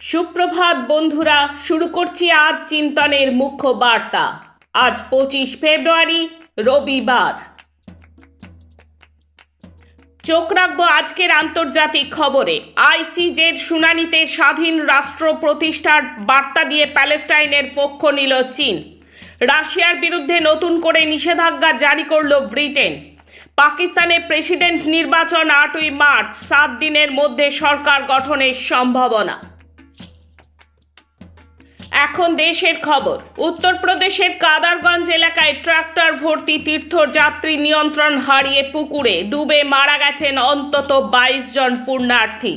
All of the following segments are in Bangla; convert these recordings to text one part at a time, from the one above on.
সুপ্রভাত, বন্ধুরা। শুরু করছি আজ চিন্তনের মুখ্য বার্তা। আজ পঁচিশ ফেব্রুয়ারি, রবিবার। চোখ রাখব আজকের আন্তর্জাতিক খবরে। আইসিজের শুনানিতে স্বাধীন রাষ্ট্র প্রতিষ্ঠার বার্তা দিয়ে প্যালেস্টাইনের পক্ষ নিল চীন। রাশিয়ার বিরুদ্ধে নতুন করে নিষেধাজ্ঞা জারি করল ব্রিটেন। পাকিস্তানে প্রেসিডেন্ট নির্বাচন আটই মার্চ, সাত দিনের মধ্যে সরকার গঠনের সম্ভাবনা। এখন দেশের খবর। উত্তরপ্রদেশের কাদারগঞ্জ এলাকায় ট্রাক্টর ভর্তি তীর্থযাত্রী নিয়ন্ত্রণ হারিয়ে পুকুরে ডুবে মারা গেছেন অন্তত বাইশ জন পুণ্যার্থী।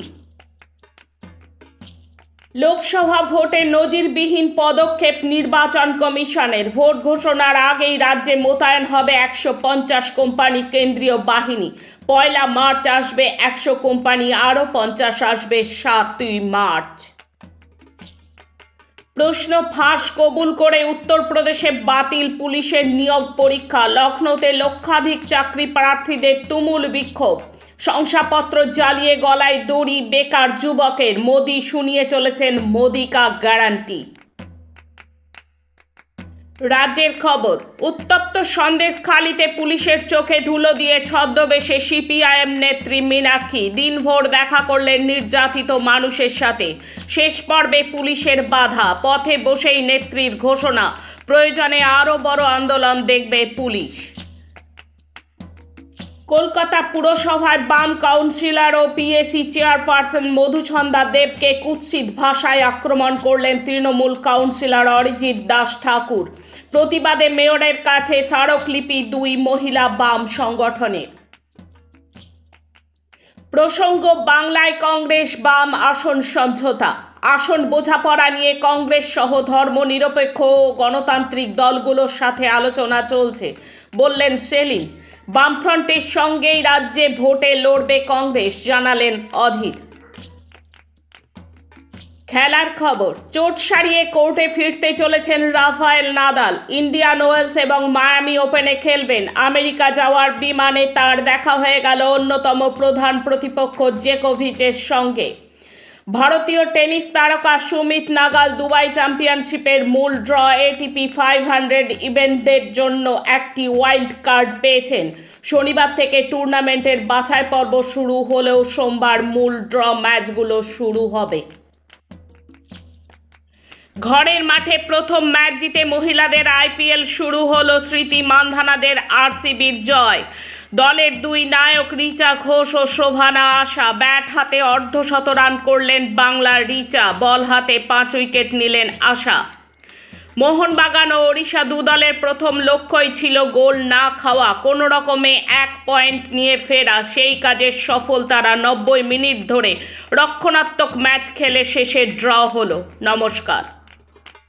লোকসভা ভোটে নজিরবিহীন পদক্ষেপ নির্বাচন কমিশনের ভোট ঘোষণার আগেই রাজ্যে মোতায়েন হবে একশো পঞ্চাশ কোম্পানি কেন্দ্রীয় বাহিনী। পয়লা মার্চ আসবে একশো কোম্পানি, আরও পঞ্চাশ আসবে সাতই মার্চ। প্রশ্ন ফাঁস কবুল করে উত্তরপ্রদেশে বাতিল পুলিশের নিয়োগ পরীক্ষা। লখনৌতে লক্ষাধিক চাকরি প্রার্থীদের তুমুল বিক্ষোভ। শংসাপত্র জ্বালিয়ে গলায় দড়ি বেকার যুবকের। মোদি শুনিয়ে চলেছেন মোদিকা গ্যারান্টি। রাজ্যের খবর, উত্তপ্ত সন্দেশ খালিতে পুলিশের চোখে ধুলো দিয়ে ছদ্মবেশে সিপিআইএম নেত্রী মীনাক্ষী। দিনভর দেখা করলেন নির্যাতিত মানুষের সাথে। শেষ পর্বে পুলিশের বাধা, পথে বসেই নেত্রীর ঘোষণা। প্রয়োজনে আরও বড় আন্দোলন দেখবে পুলিশ। কলকাতা পুরসভায় বাম কাউন্সিলর ও পিএসসি চেয়ারপারসন মধুছন্দা দেবকে কুৎসিত ভাষায় আক্রমণ করলেন তৃণমূল কাউন্সিলর অরিজিৎ দাস ঠাকুর। প্রতিবাদে মেয়রের কাছে স্মারকলিপি দুই মহিলা বাম সংগঠনের। প্রসঙ্গ, বাংলায় কংগ্রেস বাম আসন সমঝোতা। আসন বোঝাপড়া নিয়ে কংগ্রেস সহ ধর্ম নিরপেক্ষ ও গণতান্ত্রিক দলগুলোর সাথে আলোচনা চলছে, বললেন সেলিম। বামফ্রন্টের সঙ্গেই রাজ্যে ভোটে লড়বে কংগ্রেস, জানালেন অধীর। খেলার খবর, চোট সারিয়ে কোর্টে ফিরতে চলেছেন রাফায়েল নাদাল। ইন্ডিয়ান ওয়েলস এবং মায়ামি ওপেনে খেলবেন। আমেরিকা যাওয়ার বিমানে তার দেখা হয়ে গেল অন্যতম প্রধান প্রতিপক্ষ জেকোভিচের সঙ্গে। ভারতীয় টেনিস তারকা সুমিত নাগাল দুবাই চ্যাম্পিয়নশিপের মূল ড্র এটিপি ফাইভ হান্ড্রেড ইভেন্টের জন্য একটি ওয়াইল্ড কার্ড পেয়েছেন। শনিবার থেকে টুর্নামেন্টের বাছাই পর্ব শুরু হলেও সোমবার মূল ড্র ম্যাচগুলো শুরু হবে। ঘরের মাঠে প্রথম ম্যাচ জিতে মহিলাদের আইপিএল শুরু হলো স্মৃতি মান্ধানাদের আরসিবির জয়। দলের দুই নায়ক রিচা ঘোষ ও শোভানা আশা ব্যাট হাতে অর্ধশত রান করলেন বাংলার রিচা, বল হাতে পাঁচ উইকেট নিলেন আশা। মোহনবাগান ও ওড়িশা দু দলের প্রথম লক্ষ্যই ছিল গোল না খাওয়া। কোনো রকমে এক পয়েন্ট নিয়ে ফেরা, সেই কাজে সফল তারা নব্বই মিনিট ধরে। রক্ষণাত্মক ম্যাচ খেলে শেষে ড্র হলো। নমস্কার।